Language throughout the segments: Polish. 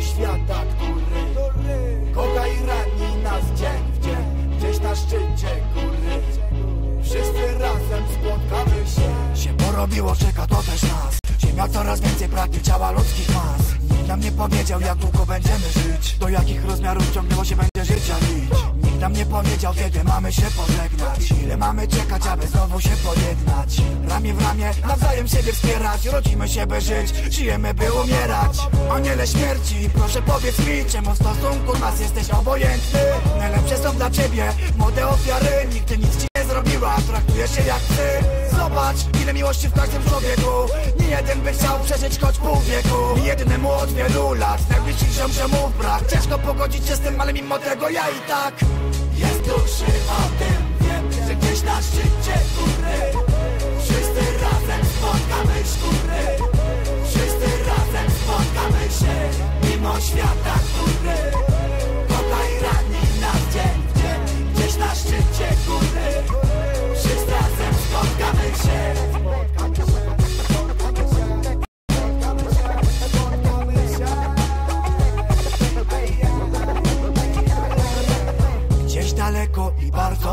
świata, który kocha i rani nas dzień w dzień Gdzieś na szczycie góry. Wszyscy razem spotkamy się. Się porobiło, czeka to też nas. Ziemia coraz więcej pragnie ciała ludzkich mas. Nikt nam nie powiedział jak długo będziemy żyć. Do jakich rozmiarów ciągnęło się będzie nam nie powiedział kiedy mamy się pożegnać. Ile mamy czekać, aby znowu się pojednać? Ramię w ramię, nawzajem siebie wspierać. Rodzimy się by żyć, żyjemy by umierać. Aniele śmierci, proszę powiedz mi Czemu w stosunku nas jesteś obojętny? Najlepsze są dla ciebie młode ofiary. Nigdy nic ci nie zrobiła, traktujesz się jak ty. Zobacz, ile miłości w każdym człowieku. Nie jeden by chciał przeżyć choć pół wieku. Nie jednemu od wielu lat Najbliższych ziomziomów brak Ciężko pogodzić się z tym, ale mimo tego ja i tak Jest duszy o tym wiem Że gdzieś na szczycie góry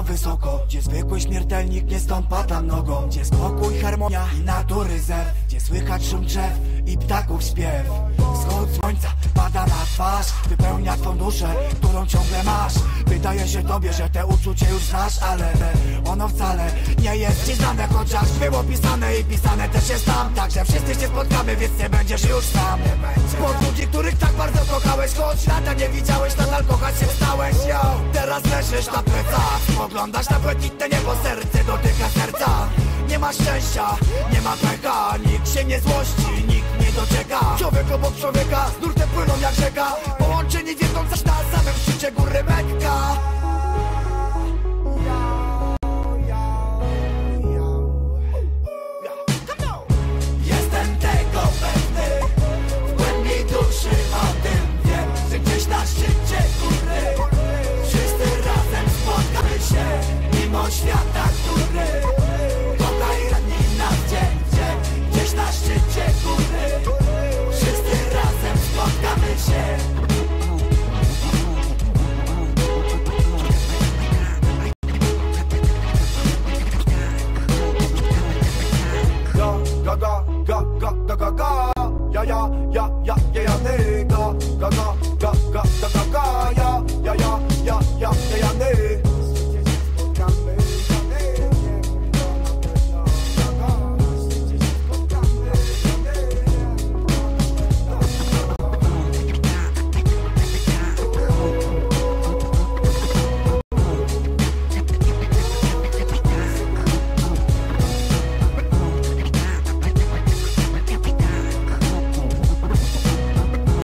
wysoko Gdzie zwykły śmiertelnik nie stąpa tam nogą Gdzie spokój, harmonia i natury zew Gdzie słychać szum drzew i ptaków śpiew. Wschód słońca pada na twarz Wypełnia twą duszę, którą ciągle masz. Wydaje się tobie, że te uczucie już znasz Ale ono wcale nie jest ci znane Chociaż było pisane i pisane też jest tam. Także wszyscy się spotkamy, więc nie będziesz już sam. Spod ludzi, których tak bardzo kochałeś Choć lata nie widziałeś, kochać się stałeś yo. Teraz leżysz na plecach. Spoglądasz na błękitne niebo, serce dotyka serca. Nie ma szczęścia, nie ma pecha. Nikt się nie złości, nikt nie docieka. Człowiek obok człowieka, z nurtem płyną jak rzeka